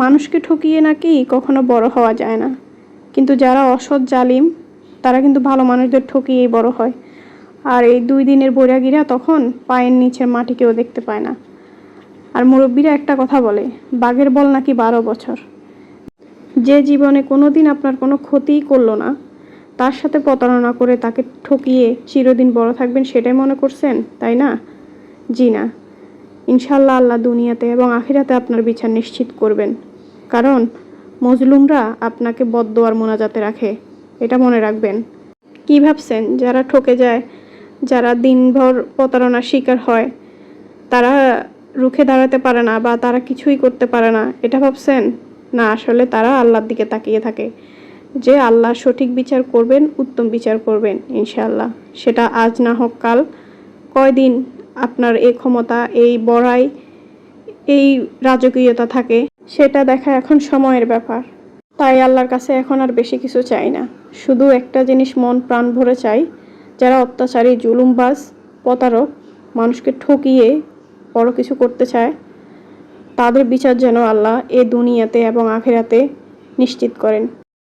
মানুষকে ঠকিয়ে নাকি কখনো বড় হওয়া যায় না। কিন্তু যারা অসৎ জালিম, তারা কিন্তু ভালো মানুষদের ঠকিয়েই বড় হয়। আর এই দুই দিনের বৈরাগীরা তখন পায়ের নিচের মাটি কেউ দেখতে পায় না। আর মুরব্বীরা একটা কথা বলে, বাঘের বল নাকি বারো বছর? যে জীবনে কোনো দিন আপনার কোনো ক্ষতিই করল না, তার সাথে প্রতারণা করে তাকে ঠকিয়ে চিরদিন বড় থাকবেন সেটাই মনে করছেন, তাই না? জি না। ইনশাল্লাহ আল্লাহ দুনিয়াতে এবং আখিরাতে আপনার বিচার নিশ্চিত করবেন। কারণ মজলুমরা আপনাকে বদদোয়ার মোনাজাতে রাখে, এটা মনে রাখবেন। কি ভাবছেন? যারা ঠকে যায়, যারা দিনভর প্রতারণার শিকার হয়, তারা রুখে দাঁড়াতে পারে না বা তারা কিছুই করতে পারে না, এটা ভাবছেন? না, আসলে তারা আল্লাহর দিকে তাকিয়ে থাকে। যে আল্লাহ সঠিক বিচার করবেন, উত্তম বিচার করবেন, ইনশাআল্লাহ। সেটা আজ না হোক কাল। কয়দিন আপনার এই ক্ষমতা, এই বড়াই, এই রাজকীয়তা থাকে? সেটা দেখা এখন সময়ের ব্যাপার। তাই আল্লাহর কাছে এখন আর বেশি কিছু চাই না। শুধু একটা জিনিস মন প্রাণ ভরে চাই, যারা অত্যাচারী, জুলুমবাজ, প্রতারক, মানুষকে ঠকিয়ে বড় কিছু করতে চায়, তাদের বিচার যেন আল্লাহ এ দুনিয়াতে এবং আখেরাতে নিশ্চিত করেন।